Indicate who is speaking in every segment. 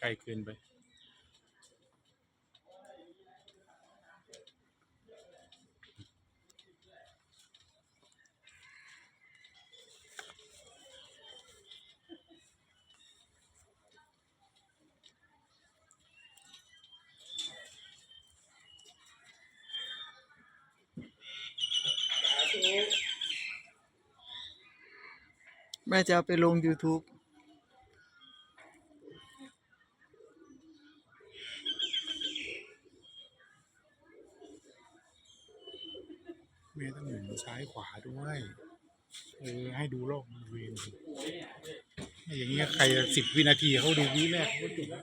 Speaker 1: ไกลเกินไป
Speaker 2: แม่จะเอาไปลง YouTube
Speaker 1: แม่ต้องหมุนซ้ายขวาด้วยเออให้ดูโลกบริเวณอย่างเงี้ยใครสิบวินาทีเขาดูวิแรกเขาจบแล้ว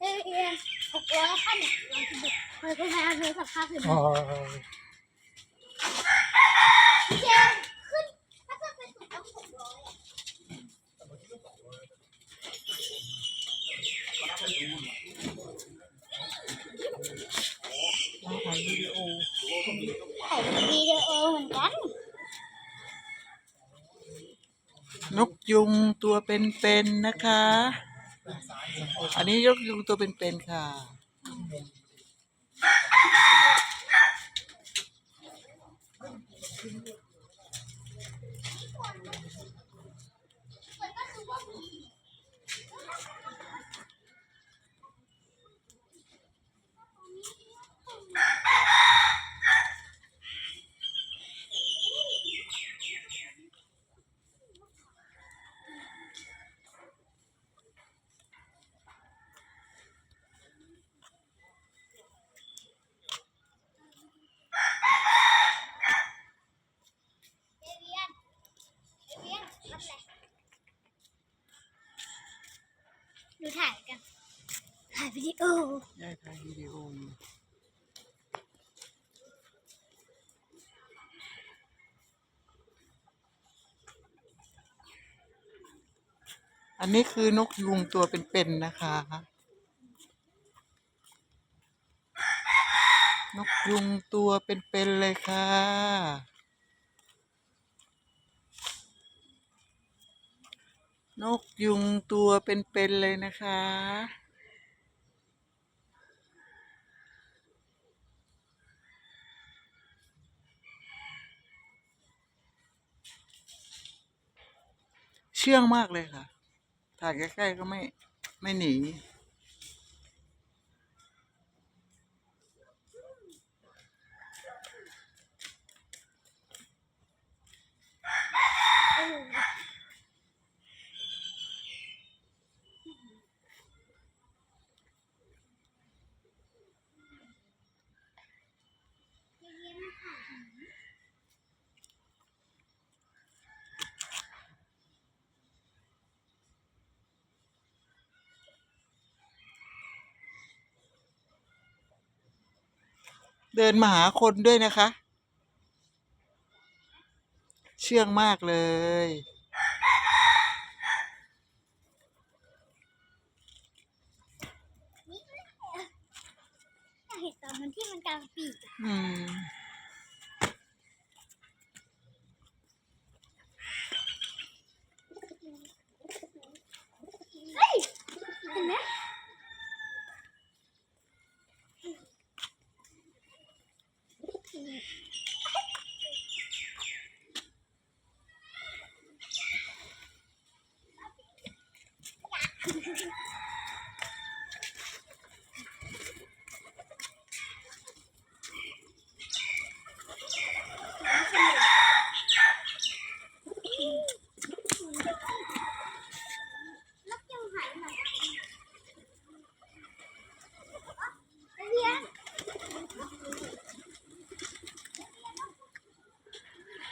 Speaker 3: เอ้ยเอ้ยหกร้อยขั้นเนี่ยลองคิดดูเคยก็พยายามโทรศัพท์ค่าคืน
Speaker 1: อ๋อ
Speaker 3: เจมขึ้นถ้าจะเป็นสุดต้องหกร้อยอะ
Speaker 2: ถ่ายวิดีโอ
Speaker 3: ถ่ายวิดีโอเหมือนกัน
Speaker 2: นกยุงตัวเป็นๆนะคะ อันนี้ยกยุงตัวเป็นๆค่ะ
Speaker 3: อเวียนเอเวียนทำอะไร ดูถ่ายกัน ถ่ายวิดีโอ
Speaker 2: ได้ถ่ายวิดีโออยู่อันนี้คือนกยุงตัวเป็นๆนะคะ นกยุงตัวเป็นๆเลยค่ะ นกยุงตัวเป็นๆเลยนะคะ เชื่องมากเลยค่ะ ถ่ายใกล้ๆก็ไม่ไม่หนี เดินมาหาคนด้วยนะคะ เชื่องมากเลย
Speaker 3: อยากเห็นตอนมันที่มันกลางปีกอะ
Speaker 2: อื
Speaker 3: ม